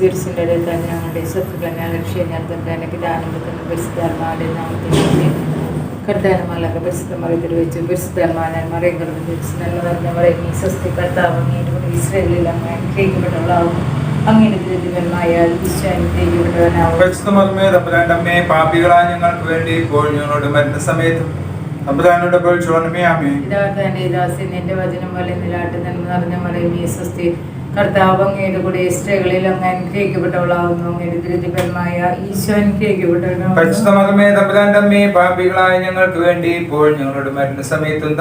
കുരിശിന്റെ തന്നെ ഞങ്ങളുടെ ശത്രുക്കളെ ലക്ഷ്യം ഞാൻ തന്നെ പിതാനന്ദത്തിന് പരിശുദ്ധർമാരുടെ നാമത്തിൽ കർത്താനമാലൊക്കെ പരിശുദ്ധ മറിയത്തിൽ വെച്ച് പരിശുദ്ധാത്മാവിനെ മറിയം കടന്ന് തിരിച്ച് നല്ല നിറഞ്ഞ മറിയം ഈ സ്വസ്തി കർത്താവ് അങ്ങേറ്റ് ഇസ്രയേലിൽ അങ്ങ് അനുഗ്രഹിക്കപ്പെട്ടവളാവും. അങ്ങയുടെ ദിവ്യമായ ഈശോ അനുഗ്രഹിക്കപ്പെട്ടവനാവും പരിശുദ്ധമേ തമ്പുരാന്റമ്മേ പാപികളായ ഞങ്ങൾക്ക് വേണ്ടി ഇപ്പോൾ ഞങ്ങളുടെ മരുന്ന സമയത്തും ചോണമേ ആമേ പിതാവിന്റെ ദാസ്യൻ എന്റെ വചനം പോലെ നിലാട്ട് നന്മ നിറഞ്ഞ മറിയം ഈ സ്വസ്തി കർത്താവ് അങ്ങയുടെ കൂടെ സ്ത്രീകളിൽ അങ്ങ് അനുഗ്രഹിക്കപ്പെട്ടവളാവുന്നു. അങ്ങയുടെ ദുരിതപരമായ ഈശോ അനുഗ്രഹിക്കപ്പെട്ടവനാവുന്നു. പരിശുദ്ധമേ തമ്പുരാന്റമ്മേ പാപികളായ ഞങ്ങൾക്ക് വേണ്ടി ഇപ്പോൾ ഞങ്ങളുടെ മരുന്ന സമയത്തും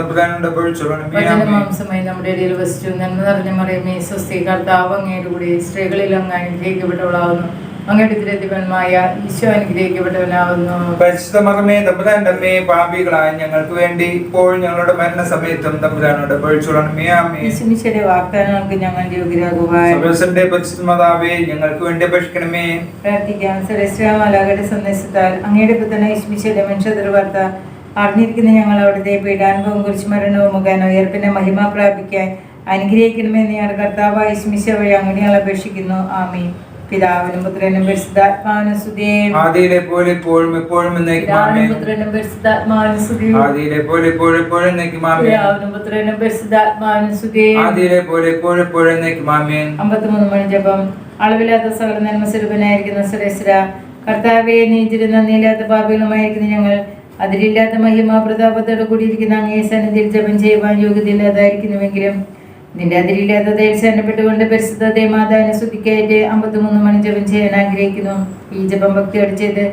വചനമാംസമായി നമ്മുടെ ഇടയിൽ വസിച്ചു. നന്മ നിറഞ്ഞ മറിയമേ സ്വസ്തി കർത്താവ് അങ്ങയുടെ കൂടെ സ്ത്രീകളിൽ അങ്ങ് അനുഗ്രഹിക്കപ്പെട്ടവളാവുന്നു. അങ്ങയുടെ ദുരിതപരമായ ഈശോ അനുഗ്രഹിക്കപ്പെട്ടവനാവുന്നു പരിശുദ്ധമേ തമ്പുരാന്റമ്മേ പാപികളായ ഞങ്ങൾക്ക് വേണ്ടി ഇപ്പോൾ ഞങ്ങളുടെ മരണ സമയത്തും തമ്പുരാനോട് യേശുമിശിയുടെ വാഗ്ദാനങ്ങൾക്ക് ഞങ്ങൾ യോഗ്യരാകുവാന്റെ പരിശുദ്ധ മാതാവേ ഞങ്ങൾക്ക് വേണ്ടി അപേക്ഷിക്കണമേ. പ്രാർത്ഥിക്കാം. സരസ്വമാലാകയുടെ സന്ദേശത്താൽ അങ്ങയുടെ പുത്തന യേശുമിശിയുടെ മനുഷ്യതിർവാർത്ത അറിഞ്ഞിരിക്കുന്ന ഞങ്ങൾ അവിടുത്തെ പീഡാനുഭവം കുറിച്ച് മരണവും മുഖേന ഉയർപ്പിന്റെ മഹിമ പ്രാപിക്കാൻ അനുഗ്രഹിക്കണമെന്ന് ഞങ്ങളുടെ കർത്താവ് യേശുമിശ വഴി അങ്ങനെ അപേക്ഷിക്കുന്നു. ആമീ പിതാവിനും പുത്രനും പരിശുദ്ധാത്മാവിനും ആദിയിലെ പോലെ ഇപ്പോഴും എപ്പോഴും എന്നേക്കും ആമേ പിതാവിനും പുത്രനും പരിശുദ്ധാത്മാവിനും സ്തുതിയും ആദിയിലെ പോലെ ഇപ്പോഴും എപ്പോഴും എന്നേക്കും ആമേ പിതാവിനും പുത്രനും പരിശുദ്ധാത്മാവിനും സ്തുതിയും ആദിയിലെ പോലെ ഇപ്പോഴും എപ്പോഴും അമ്പത്തിമൂന്ന് മണി ജപം. അളവില്ലാത്ത സകല നന്മസ്വരൂപനായിരിക്കുന്ന സുരേശ്വര കർത്താവെ നീതിരുന്ന നീലാത്ത പാപികളുമായിരിക്കുന്ന ഞങ്ങൾ. അതിലില്ലാത്ത മഹിമ പ്രതാപത്തോട് കൂടിയിരിക്കുന്ന അങ്ങേ സന്നിധിയിൽ ജപം ചെയ്യുവാൻ യോഗ്യതയില്ലാതായിരിക്കുന്നുവെങ്കിലും നിന്റെ ദേശപ്പെട്ടുകൊണ്ട് പരിശുദ്ധ ദേമാതാവിനെ സ്തുതിക്കായിട്ട് അമ്പത്തിമൂന്ന് മണി ജപം ചെയ്യാൻ ആഗ്രഹിക്കുന്നു ഈ ജപം ഭക്തിയോട് ചെയ്ത്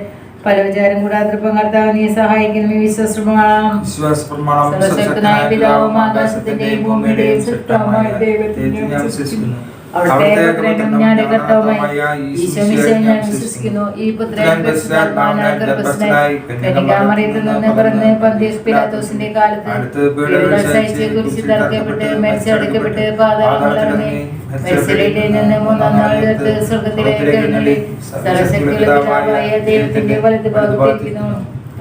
പല വിചാരം കൂടാതെ കർത്താവ് നീ സഹായിക്കണം ഈ വിശ്വസമാം വിശ്വാസ പ്രമാണം സർവശക്തനായ പിതാവും ആകാശത്തിന്റെയും ഭൂമിയുടെയും. അവിടുത്തെ വിശ്വസിക്കുന്നു. ഈ കന്യകാമറിയത്തിൽ നിന്ന് പിറന്ന് പന്തിയസ് പിലാത്തോസിന്റെ കാലത്ത് സഹിച്ച് കുരിശിൽ തറക്കപ്പെട്ട് മരിച്ചടക്കപ്പെട്ട് പാതാളങ്ങളിറങ്ങി മരിച്ചവരിൽ നിന്ന് മൂന്നാം ഉയർത്ത് സ്വർഗത്തിലേക്ക് എഴുന്നള്ളി സർവശക്തിയുള്ള പിതാവായ ദൈവത്തിന്റെ വലത് ഭാഗത്തിരിക്കുന്നു.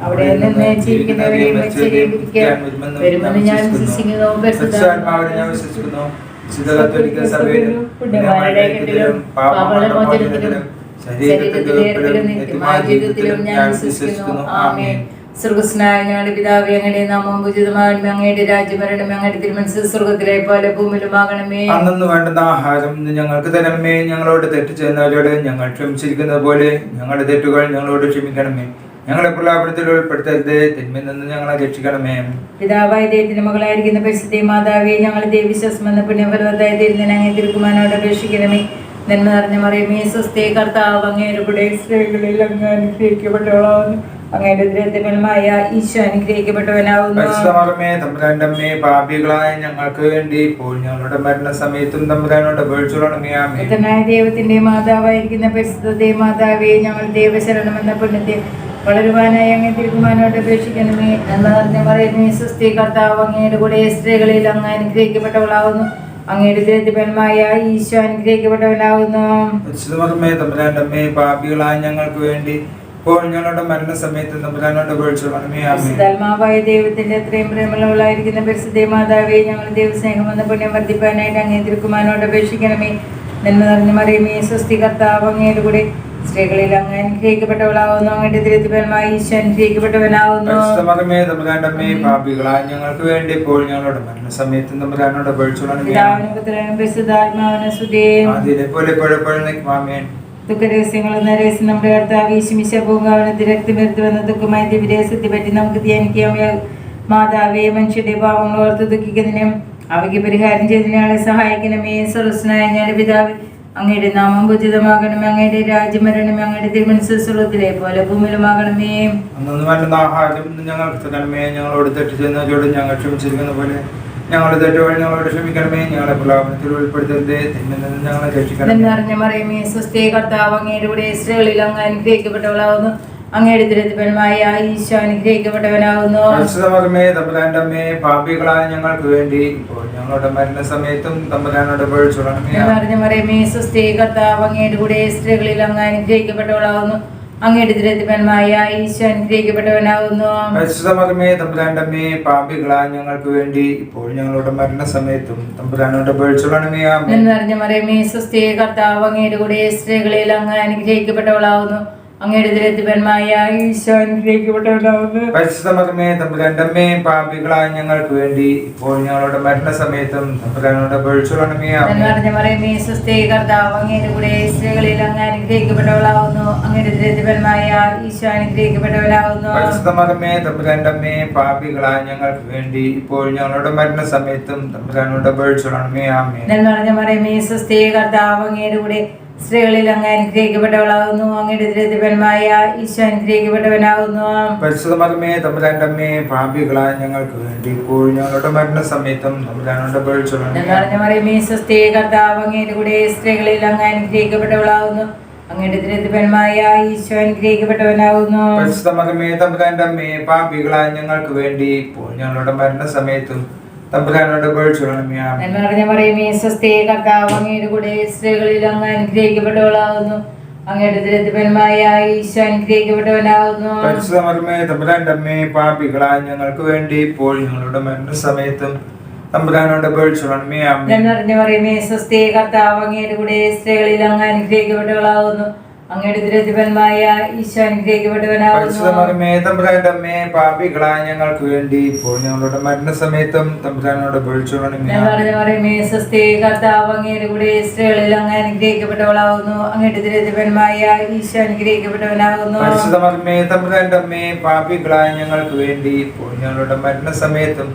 അവിടെ നിന്ന് ജീവിക്കുന്നവരെയും മരിച്ചവരെയും വിധിക്കാൻ വരുമെന്ന് ഞാൻ വിശ്വസിക്കുന്നു. വിശുദ്ധ കത്തോലിക്ക സഭയിലും പുണ്യമാരുടെ ഐക്യത്തിലും പാപമോചനത്തിലും ശരീരത്തിലും നിത്യമായ ജീവിതത്തിലും ഞാൻ വിശ്വസിക്കുന്നു. ആമേൻ. സ്വർഗസ്നായ ഞങ്ങളുടെ പിതാവേ അങ്ങയുടെ നാമം പൂജിതമാകണമേ അങ്ങയുടെ രാജ്യം വരണമേ. അങ്ങയുടെ തിരുമനസ് സ്വർഗത്തിലെ പോലെ ഭൂമിയിലുമാകണമേ. അന്നു വേണ്ടുന്ന ആഹാരം ഞങ്ങൾക്ക് തരണമേ. ഞങ്ങളോട് തെറ്റ് ചെയ്യുന്നവരോട് ഞങ്ങൾ ക്ഷമിച്ചിരിക്കുന്നത് പോലെ ഞങ്ങളുടെ തെറ്റുകൾ ഞങ്ങളോട് ക്ഷമിക്കണമേ. ഞങ്ങളെ പ്രലാപനത്തിൽ ഉൾപ്പെടുത്തരുത്. തിന്മയിൽ നിന്ന് ഞങ്ങളെ രക്ഷിക്കണമേ. പിതാവായ ദൈവത്തിന്റെ മകളായിരിക്കുന്ന പരിശുദ്ധ മാതാവേ ഞങ്ങൾ ദൈവവിശ്വാസം എന്ന പുണ്യഫലവത്തായ ദൈവത്തിന് അങ്ങേ തിരുക്കുമാനോട് അപേക്ഷിക്കണമേ. നന്മ നിറഞ്ഞ മറിയമേ സ്വസ്ഥയെ കർത്താവ് അങ്ങയുടെ കൂടെ സ്ത്രീകളിൽ അങ്ങ് അനുഗ്രഹിക്കപ്പെട്ടവളാവുന്നു. അങ്ങയുടെ ഈശോ അനുഗ്രഹിക്കപ്പെട്ടവനാവുന്നു. പാപികളായ ഞങ്ങൾക്ക് വേണ്ടി ഇപ്പോൾ ഞങ്ങളുടെ മരണസമയത്തും തമ്പുരാനോട് പുത്രനായ ദൈവത്തിന്റെ മാതാവായിരിക്കുന്ന പരിശുദ്ധ മാതാവേ ഞങ്ങൾ ദൈവശരണം എന്ന പുണ്യത്തെ വളരുവാനായി അങ്ങ് തിരുക്കുമാനോട് അപേക്ഷിക്കണമേ. പറയുന്നു മറിയമേ സൃഷ്ടി കർത്താവ് അങ്ങയുടെ കൂടെ സ്ത്രീകളിൽ അങ്ങ് അനുഗ്രഹിക്കപ്പെട്ടവളാവുന്നു. അങ്ങയുടെ ദുരിതഫലമായ ഈശോ അനുഗ്രഹിക്കപ്പെട്ടവനാകുന്നു തമ്പുരാന്റെ അമ്മേ പാപികളായ ഞങ്ങൾക്ക് വേണ്ടി ഇപ്പോൾ ഞങ്ങളുടെ മരണസമയത്ത് തമ്പുരാനോട് പരിശുദ്ധാത്മാവായ ദൈവത്തിന്റെ അത്രയും പ്രേമമുള്ളവളായിരിക്കുന്ന പരിശുദ്ധ മാതാവേ ഞങ്ങൾ ദൈവസ്നേഹം എന്ന പുണ്യം വർദ്ധിപ്പാനായിട്ട് അങ്ങേ തിരുക്കുമാനോട് അപേക്ഷിക്കണമേ. നന്മ നിറഞ്ഞു മറിയമേ സ്വസ്തി കർത്താവ് അങ്ങയുടെ കൂടെ സ്ത്രീകളിൽ അങ്ങ് അനുഗ്രഹിക്കപ്പെട്ടവളാവുന്നു അങ്ങയുടെ ദുരിതഫലമായ ഈശോ അനുഗ്രഹിക്കപ്പെട്ടവനാവുന്നു. പാപികളായ ഞങ്ങൾക്ക് വേണ്ടി ഇപ്പോൾ ഞങ്ങളുടെ മരണസമയത്തും തമ്പുരാനോട് നമ്മുടെ കർത്താവ് ഈശുമിശ പൂങ്കാവനത്തിൽ രക്തമെടുത്തു വന്ന ദുഃഖമായ പറ്റി നമുക്ക് ധ്യാനിക്കാം. മാതാവേ മനുഷ്യരുടെ പാവങ്ങൾ ഓർത്ത് ദുഃഖിക്കുന്നതിനും അവയ്ക്ക് പരിഹാരം ചെയ്തതിനാളെ സഹായിക്കണമേ. സർവസ്നായ ഞാൻ പിതാവ് അങ്ങയുടെ നാമം ബുദ്ധിതമാകണമേ അങ്ങയുടെ രാജ്യം വരണമേ അങ്ങയുടെ തിരുമനസ് പോലെ ഭൂമിയിലുമാകണമേ. വേണ്ടുന്ന ആഹാരം ഞങ്ങൾക്ക് തരണമേ ഞങ്ങളോട് തെറ്റ് ചെയ്യുന്നവരോട് ഞങ്ങൾ ക്ഷമിച്ചിരിക്കുന്ന പോലെ ഞങ്ങളുടെ തെറ്റുകൾ ഞങ്ങളോട് ക്ഷമിക്കണമേ ഞങ്ങളെ പ്രലാപനത്തിൽ ഉൾപ്പെടുത്തരുതേ തിന്മയിൽ ഞങ്ങളെ രക്ഷിക്കണം എന്നറിഞ്ഞ മറിയമേ സ്വസ്ഥയെ കർത്താവ് അങ്ങയുടെ കൂടെ സ്ത്രീകളിൽ അങ്ങ് അനുഗ്രഹിക്കപ്പെട്ടവളാവുന്നു. അങ്ങയുടെ തിരുത്തിപ്പനുമായ ഈശോ അനുഗ്രഹിക്കപ്പെട്ടവനാകുന്നു. പാപികളായ ഞങ്ങൾക്ക് വേണ്ടി ഇപ്പോൾ ഞങ്ങളുടെ മരണസമയത്തും തമ്പുരാനോട് നിറഞ്ഞ മറിയമേ സ്വസ്ഥയെ കർത്താവ് അങ്ങയുടെ കൂടെ സ്ത്രീകളിൽ അങ്ങ് അനുഗ്രഹിക്കപ്പെട്ടവളാകുന്നു. അങ്ങയുടെ ദുരിതപരമായ ഈശോ അനുഗ്രഹിക്കപ്പെട്ടവനാകുന്നു. പരിശുദ്ധമതമേ തമ്പുരാന്റെ അമ്മേ പാപികളാ ഞങ്ങൾക്ക് വേണ്ടി ഇപ്പോൾ ഞങ്ങളുടെ മരണസമയത്തും തമ്പുരാനോട് എന്നറിഞ്ഞ മറിയമേ സ്വസ്തി കർത്താവ് അങ്ങയുടെ കൂടെ സ്ത്രീകളിൽ അങ്ങ് അനുഗ്രഹിക്കപ്പെട്ടവളാകുന്നു. അങ്ങയുടെ പാപികളായ ഞങ്ങൾക്ക് വേണ്ടി ഇപ്പോൾ ഞങ്ങളുടെ മരണസമയത്തും തമ്പുരാനോട് കർത്താവ് അങ്ങയുടെ കൂടെ സ്ത്രീകളിൽ അങ്ങ് അങ്ങയുടെ ഈശോ പാപികളായ ഞങ്ങൾക്ക് വേണ്ടി ഇപ്പോൾ ഞങ്ങളുടെ മരണസമയത്തും തമ്പുരാനോട് ആമേ ആമേൻ. നിറഞ്ഞ മറിയമേ സ്വസ്തി കർത്താവ് അങ്ങയുടെ കൂടെ സ്ത്രീകളിൽ അങ്ങ് അനുഗ്രഹിക്കപ്പെട്ടവളാകുന്നു. അങ്ങയുടെ ദുരിതപരമായ ഈശോ അനുഗ്രഹിക്കപ്പെട്ടവനാകുന്നു. പരിശുദ്ധമേ തമ്പുരാന്റെ അമ്മേ പാപികളായ ഞങ്ങൾക്ക് വേണ്ടി ഇപ്പോൾ ഞങ്ങളുടെ മരണസമയത്തും തമ്പുരാനോട് നിറഞ്ഞ മറിയമേ സ്വസ്തി കർത്താവ് അങ്ങയുടെ കൂടെ സ്ത്രീകളിൽ അങ്ങ് അനുഗ്രഹിക്കപ്പെട്ടവളാകുന്നു. അങ്ങയുടെ ദുരിതപരമായ ഈശോ അനുഗ്രഹിക്കപ്പെട്ടവനാകുന്നു. പരിശുദ്ധമതമേ തമ്പുരാന്റെ അമ്മേ പാപികളായ ഞങ്ങൾക്ക് വേണ്ടി ഇപ്പോൾ ഞങ്ങളുടെ മരണസമയത്തും തമ്പുരാനോട് കർത്താവ് അങ്ങയുടെ കൂടെ സ്ത്രീകളിൽ അങ്ങ് അനുഗ്രഹിക്കപ്പെട്ടവളാകുന്നു. അങ്ങയുടെ ദുരിതപരമായ ഈശോ അനുഗ്രഹിക്കപ്പെട്ടവനാകുന്നു. പരിശുദ്ധമതമേ തമ്പുരാന്റെ അമ്മേ പാപികളായ ഞങ്ങൾക്ക് വേണ്ടി ഇപ്പോൾ ഞങ്ങളുടെ മരണസമയത്തും തമ്പുരാനോട് പേഴ്ചൊള്ളണമേ ആമേൻ നിറഞ്ഞ മറിയമേ സ്വസ്തി കർത്താവ് അങ്ങയുടെ കൂടെ സ്ത്രീകളിൽ അങ്ങ് അനുഗ്രഹിക്കപ്പെട്ടവളാകുന്നു. അങ്ങയുടെ ദുരിതപരമായ ഈശോ അനുഗ്രഹിക്കപ്പെട്ടവനാകുന്നു പരിശുദ്ധമതമേ പാപികളായ ഞങ്ങൾക്ക് വേണ്ടി ഇപ്പോൾ ഞങ്ങളുടെ മരണസമയത്തും തമ്പുരാനോട് മറിയമേ സ്വസ്തി കർത്താവ് അങ്ങയുടെ കൂടെ സ്ത്രീകളിൽ അങ്ങ് അനുഗ്രഹിക്കപ്പെട്ടവളാകുന്നു അങ്ങയുടെ ദുരിതപരമായ ഈശോ അനുഗ്രഹിക്കപ്പെട്ടവനാകുന്നു പരിശുദ്ധമതമേ തമ്പുരാന്റെ അമ്മേ പാപികളായ ഞങ്ങൾക്ക് വേണ്ടി ഇപ്പോൾ ഞങ്ങളുടെ മരണസമയത്തും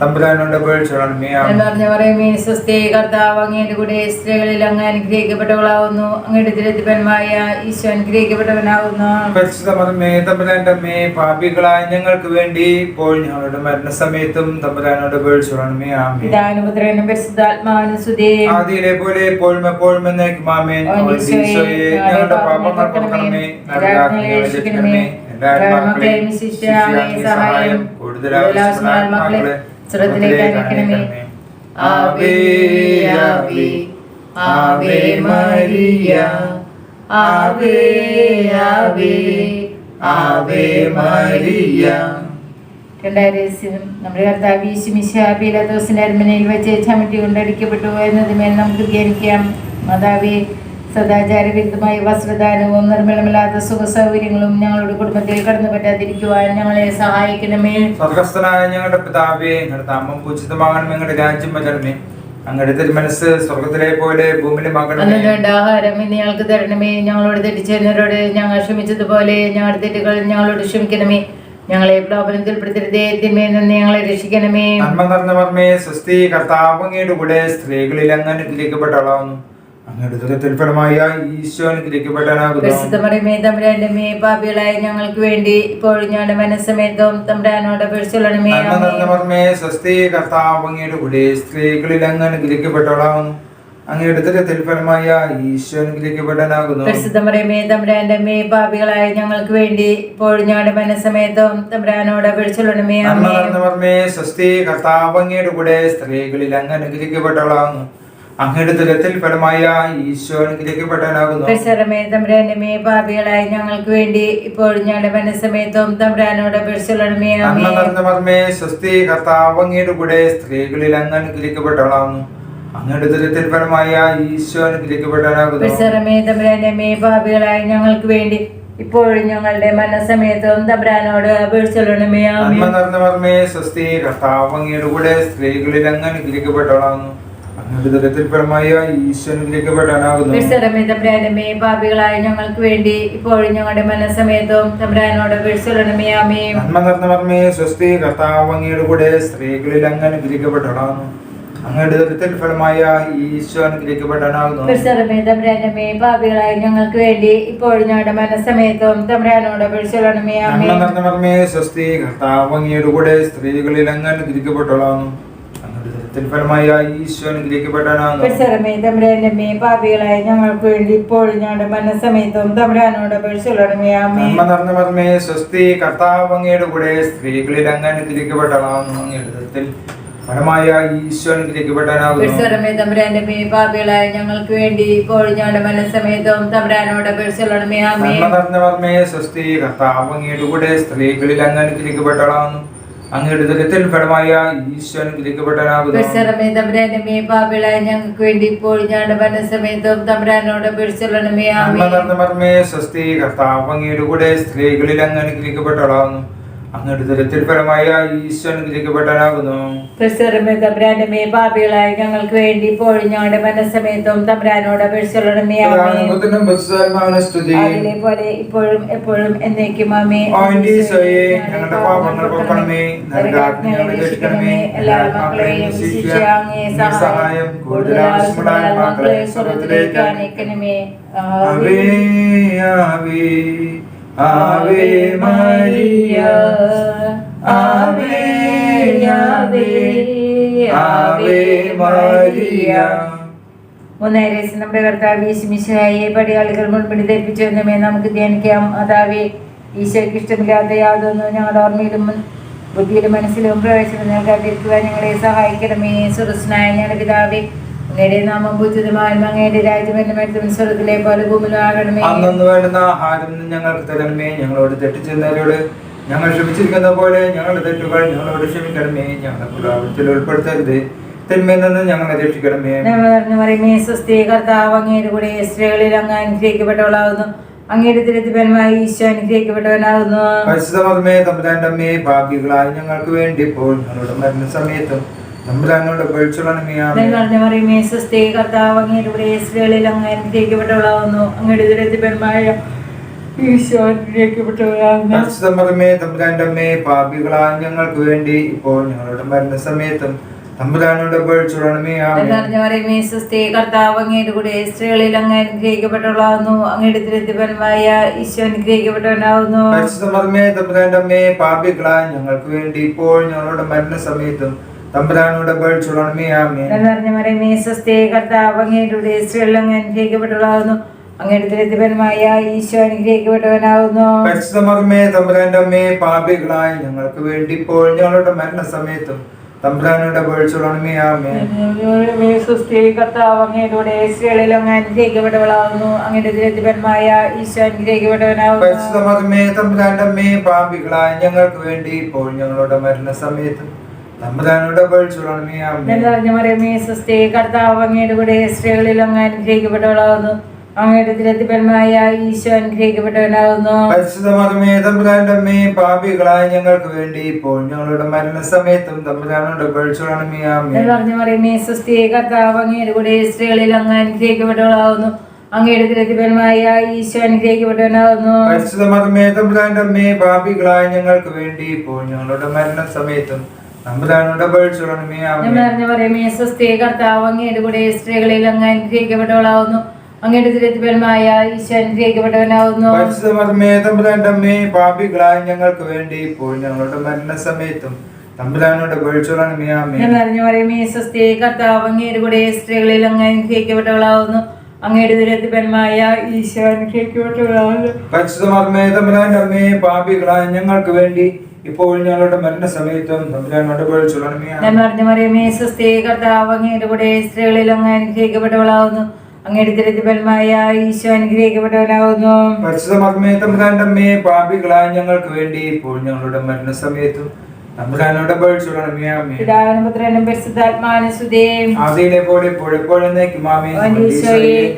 തമ്പുരാനോട് പേഴ്ചൊള്ളണമേ ആമേൻ. നിറഞ്ഞ മറിയമേ സ്വസ്തി കർത്താവ് അങ്ങയുടെ കൂടെ സ്ത്രീകളിൽ അങ്ങ് അനുഗ്രഹിക്കപ്പെട്ടവളാകുന്നു അങ്ങയുടെ ദുരിതപരമായ ഈശോ അനുഗ്രഹിക്കപ്പെട്ടവനാകുന്നു പരിശുദ്ധമതമേ തമ്പുരാന്റെ അമ്മേ പാപികളായ ഞങ്ങൾക്ക് വേണ്ടി ഇപ്പോൾ ഞങ്ങളുടെ മരണസമയത്തും തമ്പുരാനോട് പരിശുദ്ധാത്മാവിനും സ്തുതി. ആദിയിലെ പോലെ എപ്പോഴും എപ്പോഴും എന്നേക്കും ആമേൻ. ഓ ഈശോയെ, ഞങ്ങളുടെ പാപങ്ങൾ കൊടുക്കണമേ നരകാഗ്നിയെ രക്ഷിക്കണമേ. എല്ലാ ആത്മാക്കളെയും ശിഷ്യാമേ സഹായം. കൂടുതൽ ആവശ്യമുള്ള ആത്മാക്കളെ സ്വർഗത്തിലേക്ക് അയക്കണമേ ആവേ ആവേ ആവേ മരിയ. ആവേ ആവേ ആവേ മരിയ. രണ്ടായിരം നമ്മുടെ കർത്താവ് ഈശുമിശാബിലദോസിന്റെ അരമനയിൽ വെച്ച് ചമറ്റി കൊണ്ടടിക്കപ്പെട്ടു എന്നതുമേൽ നമുക്ക് ധ്യാനിക്കാം. മാതാവേ സദാചാര വിരുദ്ധമായ വസ്ത്രദാനവും നിർമ്മലമല്ലാത്ത സുഖ സൗകര്യങ്ങളും ഞങ്ങളുടെ കുടുംബത്തിൽ കടന്നു പറ്റാതിരിക്കുവാൻ ഞങ്ങളെ സഹായിക്കണമേ. സ്വർഗസ്ഥനായ ഞങ്ങളുടെ പിതാവേ ഞങ്ങളുടെ നാമം പൂജിതമാകണം ഞങ്ങളുടെ രാജ്യം വരണമേ അങ്ങയുടെ തിരുമനസ് സ്വർഗത്തിലെ പോലെ വേണ്ട ആഹാരം ഇന്ന് ഞങ്ങൾക്ക് തരണമേ. ഞങ്ങളോട് തെറ്റിച്ചവരോട് ഞങ്ങൾ ക്ഷമിച്ചതുപോലെ ഞങ്ങളുടെ തെറ്റുകൾ ഞങ്ങളോട് ക്ഷമിക്കണമേ. ഞങ്ങളെ പ്രലോഭനത്തിൽപ്പെടുത്തരുതേ. തിന്മയിൽ നിന്ന് ഞങ്ങളെ രക്ഷിക്കണമേ. നന്മ നിറഞ്ഞ മർമ്മേ സ്വസ്തി കർത്താവ് അങ്ങയുടെ കൂടെ സ്ത്രീകളിൽ അങ്ങ് അനുഗ്രഹിക്കപ്പെട്ടളാവുന്നു പാപികളായ ഞങ്ങൾക്ക് വേണ്ടി ഇപ്പോൾ ഞങ്ങളുടെ മനസ്സമേതവും തമ്പുരാനോട് സ്വസ്തി കർത്താവ് അങ്ങയുടെ കൂടെ സ്ത്രീകളിൽ അങ്ങ് പാപികളായ ഞങ്ങൾക്ക് വേണ്ടി ഇപ്പോൾ ഞങ്ങളുടെ മനസ്സമേതവും തമ്പുരാനോട് സ്വസ്തി കർത്താവ് അങ്ങയുടെ കൂടെ സ്ത്രീകളിൽ അങ്ങ് അങ്ങയുടെ ദുരത്തിൽ ഫലമായ ഈശോ അനുഗ്രഹിക്കപ്പെടാനാകുന്നു പരിസരമേ മേ ഞങ്ങൾക്ക് വേണ്ടി ഇപ്പോൾ ഞങ്ങളുടെ മനസ്സമേത്തും തമ്പുരാനോട് സ്വസ്തി കർത്താവ് അങ്ങയുടെ കൂടെ സ്ത്രീകളിൽ അങ്ങ് അനുഗ്രഹിക്കപ്പെട്ടവളാവുന്നു അങ്ങയുടെ ദുരിതത്തിൽ ഫലമായ ഈശോ അനുഗ്രഹിക്കപ്പെടാനാകുന്നു. പരിസരമേ തമ്പുരാന്റെ മേ ഞങ്ങൾക്ക് വേണ്ടി ഇപ്പോഴും ഞങ്ങളുടെ മനസ്സമേത്തും തബ്രാനോട് അപേക്ഷിച്ചുള്ളണമേ നന്മ നിറഞ്ഞ മർമ്മേ സ്വസ്തി കർത്താവ് അങ്ങയുടെ കൂടെ സ്ത്രീകളിൽ അങ്ങ് അനുഗ്രഹിക്കപ്പെട്ടവളാവുന്നു അങ്ങയുടെ ദുരിതത്തിൽ ഫലമായ ഈശോ അനുഗ്രഹിക്കപ്പെടാനാകുന്നു പരിസരമേ തമ്പുരാന്റെ മേ പാപികളായ ഞങ്ങൾക്ക് വേണ്ടി ഇപ്പോഴും ഞങ്ങളുടെ മനസ്സമേതവും തമ്പുരാനോട് നന്മ നിറഞ്ഞ സ്വസ്തി കർത്താവ് അങ്ങയുടെ കൂടെ സ്ത്രീകളിൽ അങ്ങ് അനുഗ്രഹിക്കപ്പെട്ടവളാവുന്നു അങ്ങയുടെ ദുരിതത്തിൽ ഫലമായ ഈശോ അനുഗ്രഹിക്കപ്പെടാനാകുന്നു. മേ പാപികളായ ഞങ്ങൾക്ക് വേണ്ടി ഇപ്പോഴും ഞങ്ങളുടെ മനസ്സമേതവും തമ്പുരാനോട് നന്മ നിറഞ്ഞ സ്വസ്തി കർത്താവ് അങ്ങയുടെ കൂടെ സ്ത്രീകളിൽ അങ്ങ് അനുഗ്രഹിക്കപ്പെട്ടവളാവുന്നു ഈശോ പാപികളായ ഞങ്ങൾക്ക് വേണ്ടി ഇപ്പോൾ ഞങ്ങളുടെ തമ്പുരാനോട് സ്വസ്തി കർത്താവ് അങ്ങയുടെ കൂടെ സ്ത്രീകളിൽ അങ്ങ് അങ്ങയുടെ ഫലമായ ഈശോ പാപികളായ ഞങ്ങൾക്ക് വേണ്ടി ഇപ്പോൾ ഞങ്ങളുടെ മനസ്സമേതവും തമ്പുരാനോട് ആമേ നന്മ സ്വസ്തി കർത്താവ് അങ്ങയുടെ കൂടെ സ്ത്രീകളിൽ അങ്ങ് അങ്ങയുടെ ദുരിതത്തിൽ ഫലമായ ഈശോ അനുഗ്രഹിക്കപ്പെട്ടവനാകുന്നു പരിസരമേ തമ്പുരാന്റെ മേ ഞങ്ങൾക്ക് വേണ്ടി ഇപ്പോൾ ഞങ്ങളുടെ തമ്പുരാനോട് സ്വസ്തി കർത്താവ് അങ്ങയുടെ കൂടെ സ്ത്രീകളിൽ അങ്ങ് അനുഗ്രഹിക്കപ്പെട്ടവളാകുന്നു. അങ്ങയുടെ ഞങ്ങൾക്ക് വേണ്ടി ഇപ്പോൾ ഞങ്ങളുടെ മനസ്സമേതവും തമ്പുരാനോട് പോലെ ഇപ്പോഴും എപ്പോഴും എന്നേക്കും ഞങ്ങളുടെ പാപങ്ങൾ പൊക്കണമേ എല്ലാ മക്കളെയും ശിക്ഷയാങ്ങേ സഹായം കൂടുതൽ ആവശ്യമുള്ള മക്കളെ സ്വർഗത്തിലേക്ക് അനേക്കണമേ ആവേ ആവേ ആവേ Maria, Ave, Ave, Ave Maria. മൂന്നാം രഹസ്യം നമ്മുടെ കർത്താവ് ഈശ്മിശായെ പടിയാളികൾ മുൻപിടി ധരിപ്പിച്ചു എന്നമേ നമുക്ക് ധ്യാനിക്കാം അതാവേ ഈശോയ്ക്ക് ഇഷ്ടമില്ലാത്ത യാതൊന്നും ഞങ്ങളുടെ ഓർമ്മയിലും ബുദ്ധിയിലും മനസ്സിലും പ്രവേശനം നൽകാതിരിക്കുവാൻ ഞങ്ങളെ സഹായിക്കണമേ സുരസ്നായ ഞങ്ങളുടെ പിതാവേ അങ്ങയുടെ നാമം പൂജിതമായും അങ്ങയുടെ രാജ്യം എന്റെ മേലും സ്വർഗത്തിലെ പോലെ ഭൂമിയിലും ആകണമേ. അന്നു വേണ്ടുന്ന ആഹാരം ഞങ്ങൾക്ക് തരണമേ. ഞങ്ങളോട് തെറ്റിച്ചെന്നവരോട് ഞങ്ങൾ ക്ഷമിച്ചിരിക്കുന്ന പോലെ ഞങ്ങളുടെ തെറ്റുകൾ ഞങ്ങളോട് ക്ഷമിക്കണമേ. ഞങ്ങളെ പ്രഭാവത്തിൽ ഉൾപ്പെടുത്തരുത്. ഞങ്ങളെ രക്ഷിക്കണമേ. സ്വസ്തി കർത്താവ് അങ്ങയുടെ കൂടെ സ്ത്രീകളിൽ അങ്ങ് അനുഗ്രഹിക്കപ്പെട്ടവളാകുന്നു. അങ്ങയുടെ തിരുത്തിപരമായി ഈശോ അനുഗ്രഹിക്കപ്പെട്ടവനാകുന്നു. പരിശുദ്ധമേ തമ്പുരാന്റെ അമ്മയെ ഭാഗ്യങ്ങളായി ഞങ്ങൾക്ക് വേണ്ടി ഇപ്പോൾ ഞങ്ങളുടെ മരണ സമയത്തും തമ്പുരാനോട് സ്വസ്തി കർത്താവ് അങ്ങയുടെ അങ്ങ് അങ്ങയുടെ തമ്പുരാന്റെ അമ്മയെ ഭാഗ്യങ്ങളായി ഞങ്ങൾക്ക് വേണ്ടി ഇപ്പോൾ ഞങ്ങളുടെ മരണ സമയത്തും തമ്പുരാനോട് പഴിച്ചുള്ളണമേ ആമേൻ. പറഞ്ഞു പറയുമേ സ്വസ്തി കർത്താവ് അങ്ങയുടെ കൂടെ സ്ത്രീകളിൽ അങ്ങ് അനുഗ്രഹിക്കപ്പെട്ടവളാകുന്നു അങ്ങയുടെ തിരുത്തിപരമായ ഈശോ അനുഗ്രഹിക്കപ്പെട്ടവനാകുന്നു പരിശുദ്ധമേ തമ്പുരാന്റെ അമ്മയെ പാപികളായി ഞങ്ങൾക്ക് വേണ്ടി ഇപ്പോൾ ഞങ്ങളുടെ മരണസമയത്തും തമ്പുരാനോട് കർത്താവ് അങ്ങയുടെ അങ്ങ് ഈശോ അനുഗ്രഹിക്കപ്പെട്ടവനാകുന്നു. തമ്പുരാന്റെ അമ്മേ പാപികളായി ഞങ്ങൾക്ക് വേണ്ടി ഇപ്പോൾ ഞങ്ങളുടെ മരണസമയത്തും തമ്പുരാനോട് പഴിച്ചുള്ളണമേ ആമേൻ. സ്വസ്തി കർത്താവ് അങ്ങയുടെ സ്ത്രീകളിൽ അങ്ങ് അനുഗ്രഹിക്കപ്പെട്ടവളാകുന്നു. അങ്ങയുടെ തിരുത്തിപരമായ ഈശോ അനുഗ്രഹിക്കപ്പെട്ടവനാകുന്നു. പരിശുദ്ധമേ തമ്പുരാന്റെ അമ്മയെ പാപികളായി ഞങ്ങൾക്ക് വേണ്ടി ഇപ്പോൾ ഞങ്ങളുടെ മരണസമയത്തും നിറഞ്ഞ മറിയമേ സ്വസ്തി കർത്താവ് അങ്ങയുടെ കൂടെ സ്ത്രീകളിൽ അങ്ങ് അനുഗ്രഹിക്കപ്പെട്ടവളാകുന്നു അങ്ങയുടെ തിരുത്തിപരമായ ഈശോ അനുഗ്രഹിക്കപ്പെട്ടവനാകുന്നു പരിശുദ്ധമേ തമ്പുരാന്റെ അമ്മയെ പാപികളായി ഞങ്ങൾക്ക് വേണ്ടി ഇപ്പോൾ ഞങ്ങളുടെ മരണസമയത്തും തമ്പുരാനോട് നിറഞ്ഞ മറിയമേ സ്വസ്തി കർത്താവ് അങ്ങയുടെ കൂടെ സ്ത്രീകളിൽ അങ്ങ് അനുഗ്രഹിക്കപ്പെട്ടവളാകുന്നു അങ്ങയുടെ തിരുത്തിപരമായ ഈശോ അനുഗ്രഹിക്കപ്പെട്ടവനാകുന്നു തമ്പുരാന്റെ പാപികളായ ഞങ്ങൾക്ക് വേണ്ടി ഇപ്പോൾ ഞങ്ങളുടെ മരണസമയത്തും കർത്താവ് അങ്ങയുടെ കൂടെ സ്ത്രീകളിൽ അങ്ങ് അങ്ങയുടെ ഈശോ പരിശുദ്ധമേ തമ്പുരാന്റെ പാപികളായ ഞങ്ങൾക്ക് വേണ്ടി ഇപ്പോൾ ഞങ്ങളുടെ മരണസമയത്തും തമ്പുരാനോട് പഴിച്ചുള്ളണമേ ആമേൻ നിറഞ്ഞ മറിയമേ സ്വസ്തി കർത്താവ് അങ്ങയുടെ കൂടെ സ്ത്രീകളിൽ അങ്ങ് അനുഗ്രഹിക്കപ്പെട്ടവളാകുന്നു അങ്ങയുടെ തിരുത്തിപരമായ ഈശോ അനുഗ്രഹിക്കപ്പെട്ടവളാകുന്നു പരിശുദ്ധമേ തമ്പുരാന്റെ അമ്മയെ പാപികളായ ഞങ്ങൾക്ക് വേണ്ടി ഇപ്പോൾ ഞങ്ങളുടെ മരണസമയത്തും സമയത്തും പഴിച്ചുള്ളണമേ ആമേൻ ഞാൻ പറഞ്ഞു മറിയമേ കർത്താവ് അങ്ങയുടെ കൂടെ സ്ത്രീകളിൽ അങ്ങ് അങ്ങയുടെ തിരുത്തിപരമായ ഈശോ അമ്മയെ പാപികളായ ഞങ്ങൾക്ക് വേണ്ടി ഇപ്പോൾ ഞങ്ങളുടെ മരണസമയത്തും തമ്പുരാനോട് പരിശുദ്ധാത്മാവിനും ആദിയിലെ പോലെ.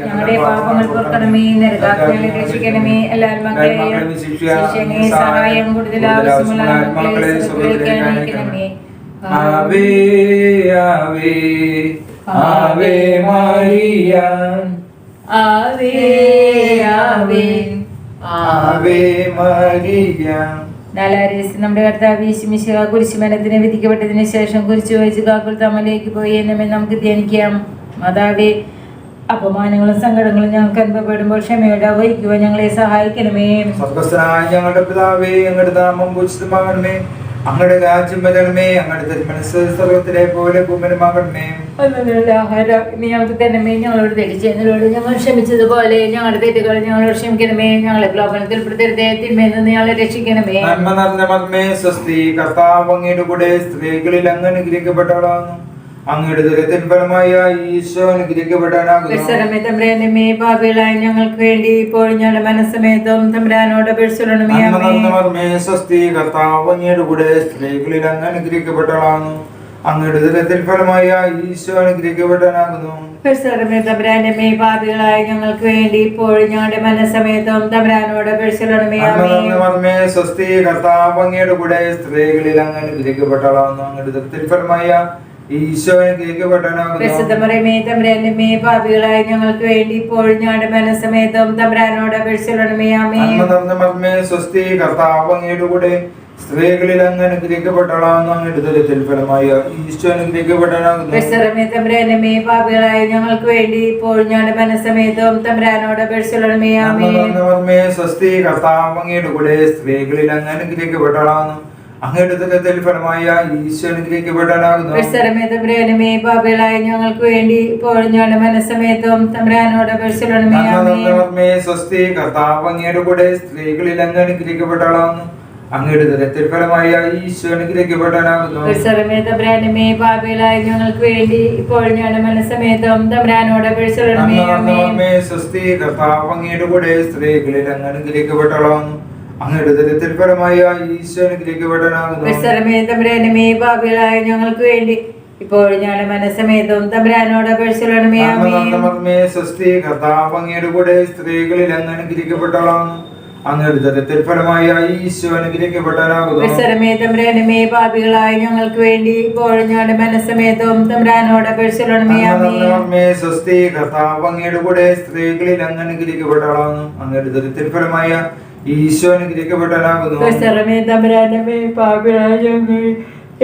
ഞങ്ങളുടെ പാപങ്ങൾ രക്ഷിക്കണമേ എല്ലാ ആത്മാക്കളെയും സഹായം കൂടുതൽ ആവശ്യമുള്ള ആത്മാക്കളെ ആവേ ആവേ ആവേ ആവേ ആവേ ആവേ മരിയ നാലാരീസ് നമ്മുടെ കർത്താവ് യേശുമിശിഹ കുരിശുമരത്തിന് വിധിക്കപ്പെട്ടതിന് ശേഷം കുരിശു വഹിച്ച് കാക്കുൾ തമ്മിലേക്ക് പോയി എന്നുമേ നമുക്ക് ധ്യാനിക്കാം. മാതാവേ അപമാനങ്ങളും സങ്കടങ്ങളും ഞങ്ങൾക്ക് അനുഭവപ്പെടുമ്പോൾ ക്ഷമയോടെ വഹിക്കുവാൻ ഞങ്ങളെ സഹായിക്കണമേ. ഞങ്ങളുടെ പിതാവേ ഞങ്ങളുടെ നാമം പൂജിതമാകണമേ അങ്ങയുടെ രാജ്യം വരണമേ അങ്ങയുടെ തിരുമനസ് സർവത്തിലെ പോലെ ഭൂമനമാകണമേ തരണമേ ഞങ്ങളോട് തെറ്റ് ചെയ്യുന്നതിനോട് ഞങ്ങൾ ക്ഷമിച്ചതുപോലെ ഞങ്ങളുടെ തെറ്റുകൾ ഞങ്ങളോട് ക്ഷമിക്കണമേ ഞങ്ങളെ പ്രലോഭനത്തിൽ പെടുത്തരുതേ തിന്മയിൽ നിന്ന് ഞങ്ങളെ രക്ഷിക്കണമേ. നന്മ നിറഞ്ഞ മർമ്മേ സ്വസ്തി കർത്താവ് അങ്ങയുടെ കൂടെ സ്ത്രീകളിൽ അങ്ങ് അനുഗ്രഹിക്കപ്പെട്ടവളാകുന്നു അങ്ങയുടെ ദുരത്തിൻ ഫലമായ ഈശോ അനുഗ്രഹിക്കപ്പെടാനാകുന്നു. പാപികളായ ഞങ്ങൾക്ക് വേണ്ടി ഇപ്പോൾ ഞങ്ങളുടെ മനസ്സമേതം തമ്പ്രാനോട് സ്വസ്തി കർത്താവ് അങ്ങയുടെ കൂടെ സ്ത്രീകളിൽ അങ്ങ് അനുഗ്രഹിക്കപ്പെട്ടവളാകുന്നു അങ്ങയുടെ ഫലമായ ഈശോ അനുഗ്രഹിക്കപ്പെടാനാകുന്നു. പരിസരമേ തമ്പ്രാനമേ പാപികളായ ഞങ്ങൾക്ക് വേണ്ടി ഇപ്പോൾ ഞങ്ങളുടെ മനസ്സമേതം തമ്പ്രാനോട് സ്വസ്തി കർത്താവ് അങ്ങയുടെ കൂടെ സ്ത്രീകളിൽ അങ്ങ് അങ്ങയുടെ ഫലമായ പരിശുദ്ധമറിയമേ തമ്പ്രാനമേ പാപികളായ ഞങ്ങൾക്ക് വേണ്ടി ഇപ്പോൾ ഞങ്ങളുടെ മനസ്സമേതം തമ്പ്രാനോട് അപേക്ഷിച്ചോളണമേ അമ്മേ നന്മ നിറഞ്ഞ മർമ്മേ സ്വസ്തി കർത്താവ് അങ്ങയുടെ കൂടെ സ്ത്രീകളിൽ അങ്ങ് അനുഗ്രഹിക്കപ്പെട്ടവളാകുന്നു അങ്ങയുടെ ദുരത്തിൽ ഫലമായ ഈശോ അനുഗ്രഹിക്കപ്പെടാനാകുന്നു പരിസരമേ തമ്പ്രാനമേ പാപികളായ ഞങ്ങൾക്ക് വേണ്ടി ഇപ്പോൾ ഞങ്ങളുടെ മനസ്സമേതം തമ്പ്രാനോട് അപേക്ഷിച്ചോളണമേ നന്മ അമ്മേ സ്വസ്തി കർത്താവ് അങ്ങയുടെ കൂടെ സ്ത്രീകളിൽ അങ്ങ് അനുഗ്രഹിക്കപ്പെട്ടവളാകുന്നു അങ്ങയുടെ ദുരത്തിൽ ഫലമായ ഈശോ അനുഗ്രഹിക്കപ്പെടാനാകുന്നു. പരിസരമേ തമ്പ്രാനമേ പാപികളായ ഞങ്ങൾക്ക് വേണ്ടി ഇപ്പോഴും മനസ്സമേതം തമ്പ്രാനോട് സ്വസ്തി. കർത്താവ് അങ്ങയുടെ കൂടെ സ്ത്രീകളിൽ അങ്ങ് അനുഗ്രഹിക്കപ്പെട്ടവളാകുന്നു അങ്ങയുടെ ദുരത്തിൽ ഫലമായ ഈശോ അനുഗ്രഹിക്കപ്പെടാനാകുന്നു. പാപികളായ ഞങ്ങൾക്ക് വേണ്ടി ഇപ്പോൾ ഞങ്ങളുടെ മനസ്സമേതം തമ്പ്രാനോട് അപേക്ഷിച്ചോളണമേ അമ്മേ അമ്മേ സ്വസ്തി. കർത്താവ് അങ്ങയുടെ കൂടെ സ്ത്രീകളിൽ അങ്ങ് അങ്ങയുടെ ദരിദ്രത്തിൽ പരമായ ഈശോ പാപികളായ ഞങ്ങൾക്ക് വേണ്ടി. ഇപ്പോൾ ഞങ്ങളുടെ തമ്പ്രാനോട് സ്വസ്തി കർത്താവ് അങ്ങയുടെ കൂടെ സ്ത്രീകളിൽ അങ്ങ് അങ്ങയുടെ ദരിദ്രത്തിൽ ഈശോ പാപികളായ ഞങ്ങൾക്ക് വേണ്ടി. ഇപ്പോൾ ഞങ്ങളുടെ തമ്പ്രാനോട് സ്വസ്തി കർത്താവ് അങ്ങയുടെ കൂടെ സ്ത്രീകളിൽ അങ്ങ് അനുഗ്രഹിക്കപ്പെട്ടവളാകുന്നു അങ്ങയുടെ ദരിദ്രത്തിൽ പരമായ ഈശോ തമ്പ്രാനമേ പാപികളായ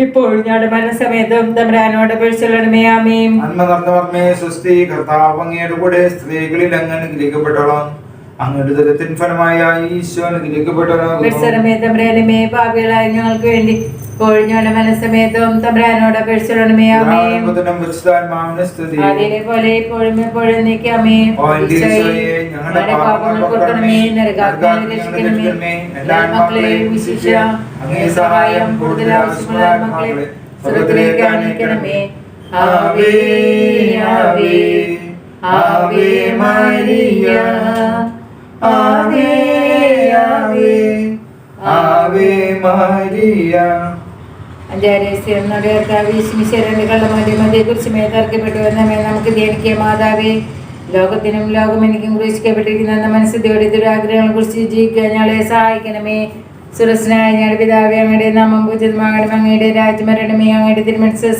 ഇപ്പോൾ ഞങ്ങളുടെ മനസ്സമേതം തമ്പ്രാനോട് അപേക്ഷിച്ചോളണമേ അമ്മേ നന്മ നിറഞ്ഞവർമ്മേ സ്വസ്തി കർത്താവ് അങ്ങയുടെ കൂടെ സ്ത്രീകളിൽ അങ്ങ് അനുഗ്രഹിക്കപ്പെട്ടവളാകുന്നു അങ്ങയുടെ ദരത്തിൻ ഫലമായ ഈശോ അനുഗ്രഹിക്കപ്പെട്ടവളാകുന്നു പരിസരമേ തമ്പ്രാനമേ പാപികളായ ഞങ്ങൾക്ക് വേണ്ടി ഇപ്പോൾ ഞങ്ങളുടെ മനസ്സമേതം തമ്പ്രാനോട് അപേക്ഷിച്ചോളണമേ അമ്മേ പോലെ ഇപ്പോഴും എപ്പോഴും നീക്കി ഈശോയെ, ഞങ്ങളുടെ പാപങ്ങൾ കൊടുക്കണമേ നരകാഗ്നി രക്ഷിക്കണമേ എല്ലാ മക്കളെയും വിശിക്ഷ അങ്ങേ സഹായം കൂടുതൽ ആവശ്യമുള്ള മക്കളെ സ്വർഗത്തിലേക്ക് അണിയിക്കണമേ ആവേ ആവേ ആവേ മരിയ ആവേ ആവേ ആവേ മരിയ. അഞ്ചാരേശ്വരനുടെ കവിശ്മിശരന്റെ കള്ളമതി മതിയെക്കുറിച്ച് മേതർക്കപ്പെട്ടു എന്നമേ നമുക്ക് ധ്യാനിക്കുക മാതാവേ ലോകത്തിനും ലോകം എനിക്കും കുറിച്ചിക്കപ്പെട്ടിരിക്കുന്ന എന്ന മനസ്സിദ്ധിയോടെ ആഗ്രഹങ്ങളെ കുറിച്ച് ജീവിക്കാൻ ഞങ്ങളെ സഹായിക്കണമേ. സുരസ്നായ ഞങ്ങളുടെ പിതാവേ അങ്ങയുടെ നാമം പൂജിതമാകണം അങ്ങയുടെ രാജ്യം അങ്ങയുടെ തിരുമനസ്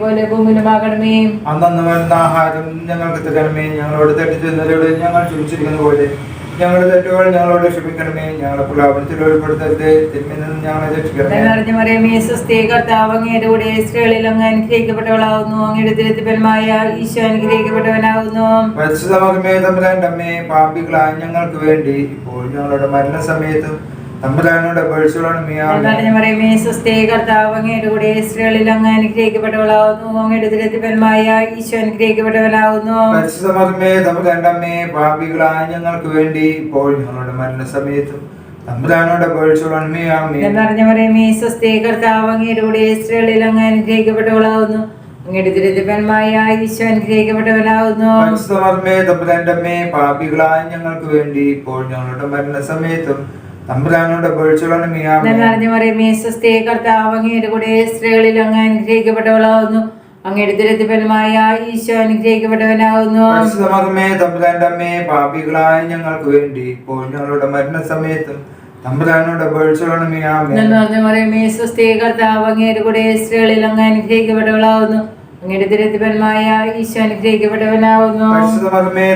പോലെ ഭൂമിയിലുമാകണമേ അന്നു വരുന്ന ആഹാരം ഞങ്ങൾക്ക് തരണമേ. ഞങ്ങളോട് തെറ്റിച്ചെന്നവരോട് ഞങ്ങൾ ചോദിച്ചിരിക്കുന്ന പോലെ ഞങ്ങളുടെ തെറ്റുകൾ ഞങ്ങളോട് ക്ഷമിക്കണമേ. ഞങ്ങളെ പ്രലാപനത്തിൽ ഉൾപ്പെടുത്തരുത് തിന്മയിൽ നിന്ന് ഞങ്ങളെ രക്ഷിക്കണമേ. നിറഞ്ഞ മറിയമേ സ്വസ്തി കർത്താവ് അങ്ങയുടെ കൂടെ സ്ത്രീകളിൽ അങ്ങ് അനുഗ്രഹിക്കപ്പെട്ടവളാവുന്നു. അങ്ങയുടെ തിരുത്തിപ്പന്മായ ഈശോ അനുഗ്രഹിക്കപ്പെട്ടവനാവുന്നു. പരിശുദ്ധമകമേ തമ്പുരാന്റെ അമ്മേ പാപികളായ ഞങ്ങൾക്ക് വേണ്ടി ഇപ്പോൾ ഞങ്ങളുടെ മരണസമയത്തും തമ്പുരാനോട് കർത്താവ് അങ്ങയുടെ കൂടെ സ്ത്രീകളിൽ അങ്ങ് അനുഗ്രഹിക്കപ്പെട്ടവളാവുന്നു അങ്ങയുടെ ഈശോ പാപികളായ ഞങ്ങൾക്ക് വേണ്ടി ഇപ്പോൾ ഞങ്ങളുടെ മരണസമയത്തും തമ്പുരാനോട് അപേക്ഷിച്ചോളണമേ ആമേ നിറഞ്ഞ മറിയമേ സ്വസ്തി കർത്താവ് അങ്ങയുടെ കൂടെ സ്ത്രീകളിൽ അങ്ങ് അനുഗ്രഹിക്കപ്പെട്ടവളാവുന്നു അങ്ങയുടെ തിരുത്തിപ്പന്മായ ഈശോ അനുഗ്രഹിക്കപ്പെട്ടവനാവുന്നു. പരിശുദ്ധമകമേ തമ്പുരാന്റെ അമ്മേ പാപികളായ ഞങ്ങൾക്ക് വേണ്ടി ഇപ്പോൾ ഞങ്ങളുടെ മരണസമയത്തും തമ്പുരാനോട് അപേക്ഷിച്ചോളണമേ ആമേ നിറഞ്ഞ മറിയമേ സ്വസ്തി കർത്താവ് അങ്ങയുടെ കൂടെ സ്ത്രീകളിൽ അങ്ങ് അനുഗ്രഹിക്കപ്പെട്ടവളാവുന്നു. അങ്ങയുടെ തിരുത്തിപ്പന്മായ ഈശോ അനുഗ്രഹിക്കപ്പെട്ടവനാവുന്നു. തമ്പുരാന്റെ പാപികളായ ഞങ്ങൾക്ക് വേണ്ടി ഇപ്പോൾ ഞങ്ങളുടെ തമ്പുരാനോട് മറിയമേ കർത്താവ് അങ്ങയുടെ കൂടെ സ്ത്രീകളിൽ അങ്ങ് അനുഗ്രഹിക്കപ്പെട്ടവളാവുന്നു. അങ്ങയുടെ തിരുത്തിപ്പന്മായ ഈശോ അനുഗ്രഹിക്കപ്പെട്ടവനാവുന്നു.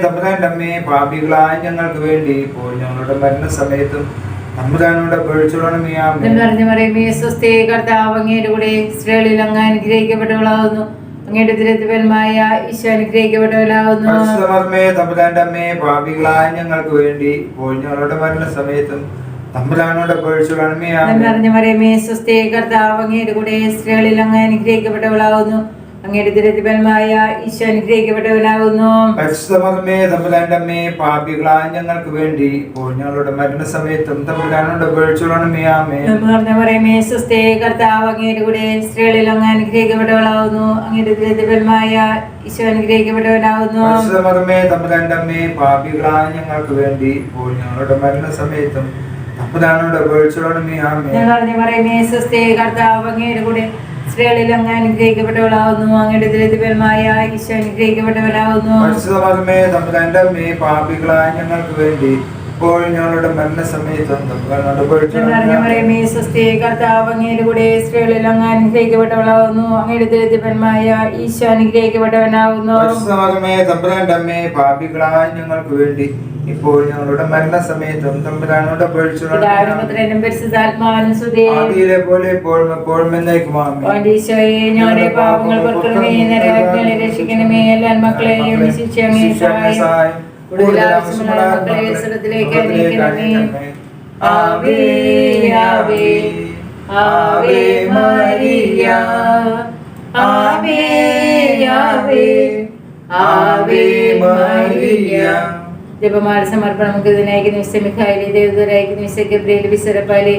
തമ്പുരാന്റെ പാപികളായ ഞങ്ങൾക്ക് വേണ്ടി ഇപ്പോൾ ഞങ്ങളുടെ അപേക്ഷിച്ചോളണമേ ആമേ നിറഞ്ഞ മറിയമേ സ്വസ്തി കർത്താവ് അങ്ങയുടെ കൂടെ സ്ത്രീകളിൽ അങ്ങ് അനുഗ്രഹിക്കപ്പെട്ടവളാവുന്നു. അങ്ങയുടെ തിരുത്തിപ്പന്മായ ഈശോ അനുഗ്രഹിക്കപ്പെട്ടവനാവുന്നു പരിശുദ്ധമകമേ തമ്പുരാന്റെ അമ്മേ പാപികളായ ഞങ്ങൾക്ക് വേണ്ടി ഞങ്ങളുടെ തമ്പുരാനോട് പേഴ്ചുള്ളണമേ നിറഞ്ഞ മറിയമേ സ്വസ്ഥേ കർത്താവ് അങ്ങയുടെ കൂടെ സ്ത്രീകളിൽ അങ്ങ് അനുഗ്രഹിക്കപ്പെട്ടവളാകുന്നു അങ്ങയുടെ ദുരിതഫലമായ ഈശോ അനുഗ്രഹിക്കപ്പെട്ടവനാകുന്നു. പരിശുദ്ധമേ തമ്പുരാന്റെ അമ്മേ പാപികളായ ഞങ്ങൾക്ക് വേണ്ടി ഇപ്പോൾ ഞങ്ങളുടെ മരണസമയത്തും തമ്പുരാനോട് പേഴ്ചുള്ളണമേ ആമേ നിറഞ്ഞ സ്വസ്ഥേ കർത്താവ് അങ്ങയുടെ കൂടെ സ്ത്രീകളിൽ അങ്ങ് അനുഗ്രഹിക്കപ്പെട്ടവളാകുന്നു. അങ്ങയുടെ ദുരിതഫലമായ ഈശോ അനുഗ്രഹിക്കപ്പെട്ടവനാകുന്നു. പരിശുദ്ധമേ തമ്പുരാന്റെ അമ്മേ പാപികളായ ഞങ്ങൾക്ക് വേണ്ടി ഇപ്പോൾ ഞങ്ങളുടെ മരണസമയത്തും തമ്പുരാനോട് ആമേ സ്വസ്ഥേ കർത്താവ് അങ്ങയുടെ കൂടെ സ്ത്രീകളിൽ അങ്ങ് അനുഗ്രഹിക്കപ്പെട്ടവളാവുന്നു. അങ്ങയുടെ ദുരിതഫലമായ ഈശോ അനുഗ്രഹിക്കപ്പെട്ടവളാവുന്നു. പാപികളായ ഞങ്ങൾക്ക് വേണ്ടി ഇപ്പോൾ ഞങ്ങളുടെ മരണസമയത്ത് കർത്താവ് അങ്ങയുടെ കൂടെ സ്ത്രീകളിൽ അങ്ങ് അനുഗ്രഹിക്കപ്പെട്ടവളാകുന്നു അങ്ങയുടെ ദുരിതഫലമായ ഈശോ അനുഗ്രഹിക്കപ്പെട്ടവനാകുന്നു പരിശുദ്ധമേ പാപികളായ ഞങ്ങൾക്ക് വേണ്ടി ഇപ്പോൾ ഞങ്ങളുടെ മരണസമയത്തും തമ്പുരാനോട് ആദിയിലെ പോലെ എപ്പോഴും എപ്പോഴും ഞങ്ങളുടെ പാപങ്ങൾ നരകങ്ങളെ രക്ഷിക്കണമേ. എല്ലാ മക്കളെയും സഹായം. കൂടുതൽ ആവശ്യമുള്ള മക്കളെ സ്വർഗത്തിലേക്ക് അനയിക്കണമേ ആവേ ആവേ ആവേ മരിയ. ആവേ ആവേ ആവേ മരിയ. ജപമാല സമർപ്പണം നമുക്ക് ഇതിനായിരിക്കുന്നു വിശ്വ മിഖായിലെ ദേവദൂരായിരിക്കുന്നു വിശ്വ ഗബ്രിയേൽ വിശരപ്പാലി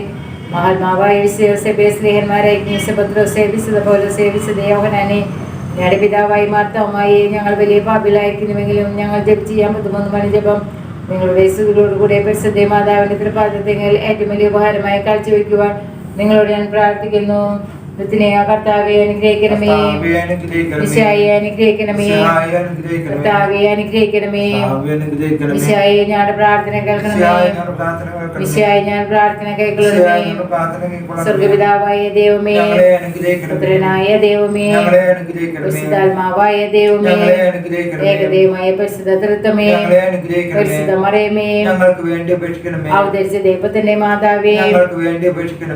മഹാത്മാവായ വിശ്വ സ്നേഹന്മാരായിരിക്കുന്ന വിശ പത്രോസേ വിശുദ്ധ പൗലോസേ വിശുദ്ധ യോഹനാനെ ഞങ്ങളുടെ പിതാവായി മാർത്തവുമായി ഞങ്ങൾ വലിയ പാപിലായിരിക്കുന്നുവെങ്കിലും ഞങ്ങൾ ജപ് ചെയ്യാൻ പറ്റുമെന്ന് മണി ജപം. നിങ്ങളുടെ സുഖങ്ങളോടുകൂടെ പരിശുദ്ധ മാതാവിന്റെ തൃപാദത്തെങ്കിൽ ഏറ്റവും വലിയ ഉപഹാരമായി കാഴ്ചവെക്കുവാൻ നിങ്ങളോട് ഞാൻ പ്രാർത്ഥിക്കുന്നു. നിത്യനെയ കർത്താവെ അനുഗ്രഹിക്കണമേ. വിശായെ. കർത്താവെ. വിശായെ പ്രാർത്ഥന കേൾക്കണമേ. വിശായെ ഞാൻ പ്രാർത്ഥന കേൾക്കണമേ. സ്വർഗപിതാവായ ദൈവമേ. പുത്രനായ ദൈവമേ. പരിശുദ്ധാത്മാവായ ദൈവമേ. ഏകദൈവമായ പരിശുദ്ധ തൃത്വമേ. പരിശുദ്ധ മറിയമേ അവതരിച്ച ദൈവത്തിന്റെ മാതാവേ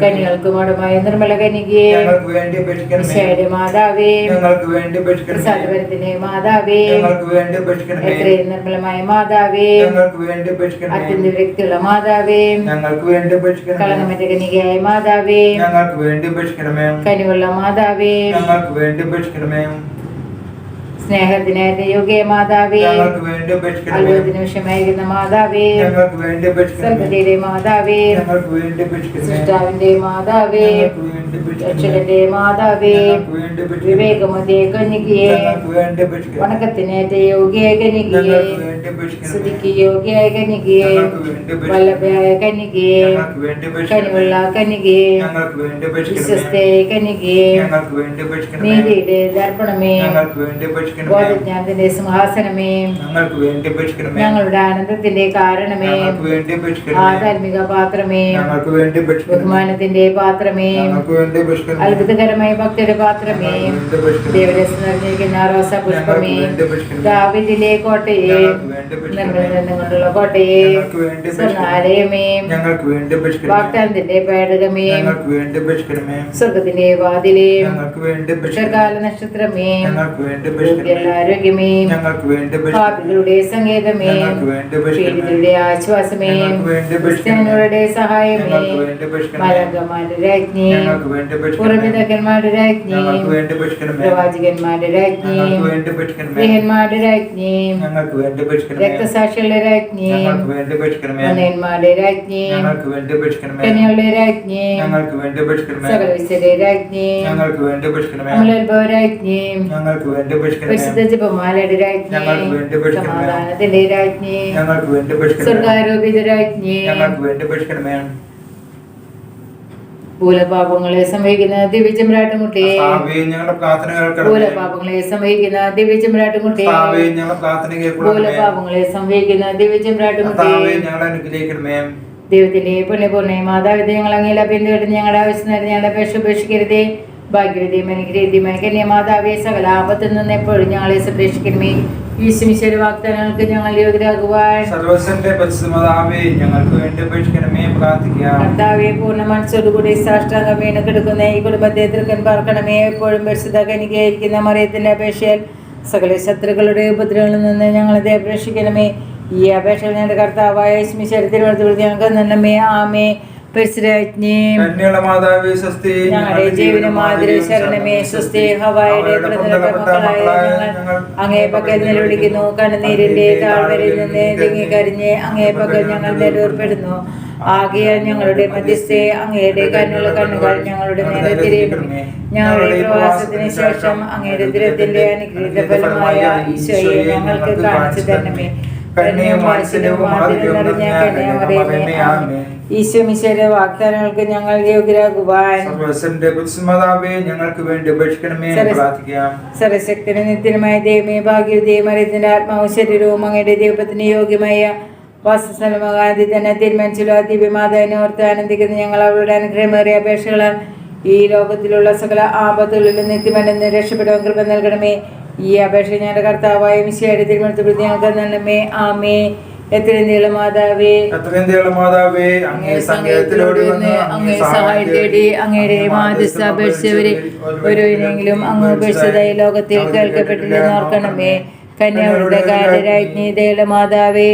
കനികൾക്ക് മടമായ നിർമ്മല കനികയെ ഞങ്ങൾക്ക് വേണ്ടി അപേക്ഷിക്കണമേ മാതാവേ ഞങ്ങൾക്ക് വേണ്ടി അപേക്ഷിക്കണമേ മാതാവേ ഞങ്ങൾക്ക് വേണ്ടി അപേക്ഷിക്കണമേ എത്രയും നിർമ്മലമായ മാതാവേ ഞങ്ങൾക്ക് വേണ്ടി അപേക്ഷിക്കണമേ അത്യന്ത വ്യക്തിയുള്ള മാതാവേ ഞങ്ങൾക്ക് വേണ്ടി അപേക്ഷിക്കണമേ കളങ്കമറ്റ കനികയായ മാതാവേ ഞങ്ങൾക്ക് വേണ്ടി അപേക്ഷിക്കണമേ കനിവുള്ള മാതാവേ ഞങ്ങൾക്ക് വേണ്ടി അപേക്ഷിക്കണമേ സ്നേഹത്തിനായിട്ട് യോഗ്യ മാതാവേ അത്ഭുതത്തിന് വിഷയമായിരിക്കുന്ന മാതാവേ സന്തതിയുടെ മാതാവേ സൃഷ്ടാവിന്റെ മാതാവേ അക്ഷരന്റെ രക്ഷകന്റെ മാതാവേ വിവേകമതേ അപേക്ഷിക്കണമേ വണക്കത്തിനേറ്റ യോഗ്യ കനികയെ സ്തുതിക്ക് യോഗ്യ കനികയെ വല്ലഭയായ കനികയെ കനിവുള്ള കനികയെ വിശ്വസ്തയായ കനികയെ നീതിയുടെ ദർപ്പണമേ ഞങ്ങൾക്ക് വേണ്ടി അപേക്ഷിക്കണമേ സിംഹാസനമേ ഞങ്ങൾക്ക് വേണ്ടി അപേക്ഷിക്കണമേ ഞങ്ങളുടെ ആനന്ദത്തിന്റെ കാരണമേ വേണ്ടി ആധാർമിക പാത്രമേ ഞങ്ങൾക്ക് വേണ്ടി ബഹുമാനത്തിന്റെ പാത്രമേ അത്ഭുതകരമായ ഭക്തരുടെ പാത്രമേ ദേവരസം നിറഞ്ഞിരിക്കുന്ന റോസ പുഷ്പമേ ദാവിദിലെ കോട്ടയെ നിർമ്മലകൊണ്ടുള്ള കോട്ടയെ സ്വർണാലയമേ ഞങ്ങൾക്ക് വേണ്ടി വാഗ്ദാനത്തിന്റെ പേടകമേ ഞങ്ങൾക്ക് വേണ്ടി സ്വർഗത്തിന്റെ വാതിലേ ഞങ്ങൾക്ക് വേണ്ടി നക്ഷത്രമേ ഞങ്ങൾക്ക് വേണ്ടി ആരോഗ്യമേ ഞങ്ങൾക്ക് വേണ്ടി പാപികളുടെ സങ്കേതമേ ഞങ്ങൾക്ക് വേണ്ടി അപേക്ഷിക്കണമേ പീഡിതരുടെ ആശ്വാസമേ ഞങ്ങൾക്ക് വേണ്ടി അപേക്ഷിക്കണമേ ക്രിസ്ത്യാനികളുടെ സഹായമേ മലങ്കമാരുടെ രാജ്ഞി പുറപിതാക്കന്മാരുടെ രാജ്ഞി പ്രവാചകന്മാരുടെ രാജ്ഞി സ്ത്രീഹന്മാരുടെ രാജ്ഞി രക്തസാക്ഷികളുടെ രാജ്ഞി മുനയന്മാരുടെ രാജ്ഞി കന്യകളുടെ രാജ്ഞി ഞങ്ങൾക്ക് വേണ്ടി അപേക്ഷിക്കണമേ സകല വിശുദ്ധരുടെ രാജ്ഞി അമലോത്ഭവ രാജ്ഞി ഞങ്ങൾക്ക് വേണ്ടി പരിശുദ്ധ ജപമാലയുടെ രാജ്ഞി അപേക്ഷിക്കണമേ. സമാധാനത്തിന്റെ രാജ്ഞി സ്വർഗാരോപിത രാജ്ഞി. ഭൂലപാപങ്ങളെ സംഭവിക്കുന്ന കേൾക്കണമേ. ഭൂലപാപങ്ങളെ സംഭവിക്കുന്ന കേൾക്കണമേ. ഭൂലപാപങ്ങളെ സംഭവിക്കുന്ന ദിവ്യ ദൈവത്തിന്റെ പുണ്യപൂർണയും മാതാവിധ ഞങ്ങൾ അങ്ങേല ബന്ധുവിട്ട് ഞങ്ങളുടെ ആവശ്യം നേരം ഞങ്ങളുടെ അപേക്ഷ ഉപേക്ഷിക്കരുതേ ഭാഗ്യവതിയും അനുഗ്രഹീതിയുമായ കന്യ മാതാവേ സകല ആപത്തിൽ നിന്ന് എപ്പോഴും ഞങ്ങളെ സംരക്ഷിക്കണമേ. ഈശ്വര വാഗ്ദാനങ്ങൾക്ക് ഞങ്ങൾ യോഗ്യരാകുവാൻ. സർവസ്വന്റെ പരിശുദ്ധമാതാവേ ഞങ്ങൾക്ക് വേണ്ടി അപേക്ഷിക്കണമേ പ്രാർത്ഥിക്കാം. കർത്താവെ പൂർണ മനസ്സോടുകൂടി സാഷ്ടാംഗം വീണ് കിടക്കുന്ന ഈ കുടുംബത്തെ തൃക്കൻ പാർക്കണമേ. എപ്പോഴും പരിശുദ്ധ കനികയായിരിക്കുന്ന മറിയത്തിന്റെ അപേക്ഷയിൽ സകല ശത്രുക്കളുടെ ഉപദ്രവങ്ങളിൽ നിന്ന് ഞങ്ങളെ അപേക്ഷിക്കണമേ ഈ അപേക്ഷകൾ ഞങ്ങളുടെ കർത്താവായ സ്മിശരത്തിൽ തിരുവനന്തപുരത്ത് ഞങ്ങൾക്ക് നന്നമേ ആമേ മാതാവേ സ്വസ്തി ഞങ്ങളുടെ ജീവനും മാതിരി ശരണമേ സ്വസ്തി ഹവായുടെ മക്കളായ ഞങ്ങൾ അങ്ങേ പക്കൽ നിലവിളിക്കുന്നു കണ്ണുനീരിന്റെ താഴ്വരയിൽ നിന്ന് തിങ്ങിക്കരിഞ്ഞ് അങ്ങേ പക്കൽ ഞങ്ങൾ നിലവിൽപ്പെടുന്നു ആകയാൽ ഞങ്ങളുടെ മധ്യസ്ഥയെ അങ്ങയുടെ കണ്ണുള്ള കണ്ണുകൾ ഞങ്ങളുടെ നേരെ തിരിയണമേ ഞങ്ങളുടെ പ്രവാസത്തിന് ശേഷം അങ്ങയുടെ ദുരത്തിന്റെ അനുഗ്രഹീത ഫലമായ ഈശോയെ ഞങ്ങൾക്ക് കാണിച്ചു തരണമേ. കന്യയും ആദ്യം നിറഞ്ഞ കന്യാമറിയമേ ആമേൻ. ഈശോ മിശയുടെ വാഗ്ദാനങ്ങൾക്ക് ഞങ്ങൾ യോഗ്യരാകുവാൻ. ഞങ്ങൾക്ക് വേണ്ടി പ്രാർത്ഥിക്കാം. സർവശക്തനും നിത്യനുമായ ദൈവമേ ഭാഗ്യവതയും അറിയത്തിന്റെ ആത്മാവും ശരീരവും അങ്ങയുടെ ദൈവത്തിന് യോഗ്യമായ വാസസ്ഥലമാകാതെ തന്നെ തീരുമാനിച്ചല്ലോ ദിവ്യമാതാവിനെ ഓർത്ത് ആനന്ദിക്കുന്ന ഞങ്ങൾ അവരുടെ അനുഗ്രഹമേറിയ അപേക്ഷകളാൽ ഈ ലോകത്തിലുള്ള സകല ആപത്തുകളിലും നിത്യമല്ലെന്ന് രക്ഷപ്പെടുവാൻ കൃപ നൽകണമേ. ഈ അപേക്ഷ ഞങ്ങളുടെ കർത്താവായ മിശയുടെ തിരുമണത്തിൽ ഞങ്ങൾക്ക് നൽകണമേ. ആമേ എത്രയും മാതാവേ. മാതാവേ അങ്ങേ സങ്കേതത്തിലൂടെ വന്ന് അങ്ങേ സഹായം തേടി അങ്ങയുടെ മാധ്യസ്ഥ അപേക്ഷിച്ചവരെ ഒരുവിനെങ്കിലും അങ്ങ് ഉപേക്ഷിച്ചതായി ലോകത്തിൽ കേൾക്കപ്പെട്ടില്ലെന്ന് ഓർക്കണമേ. കന്യാവരുടെ മാതാവേ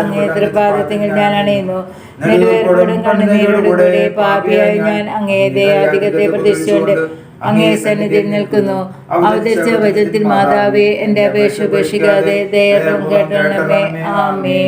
അങ്ങേ തൃപാദത്തിൽ ഞാൻ അണയുന്നു. നെടുവേർപ്പോടും കണ്ണുനീരോടുകൂടെ പാപിയായി ഞാൻ അങ്ങേ ദയാധികത്തെ പ്രതീക്ഷിച്ചുകൊണ്ട് അങ്ങേ സന്നിധിയിൽ നിൽക്കുന്നു. അവതരിച്ച വചനത്തിൽ മാതാവേ എന്റെ അപേക്ഷ ഉപേക്ഷിക്കാതെ ദയവും കേട്ടണമേ ആമേ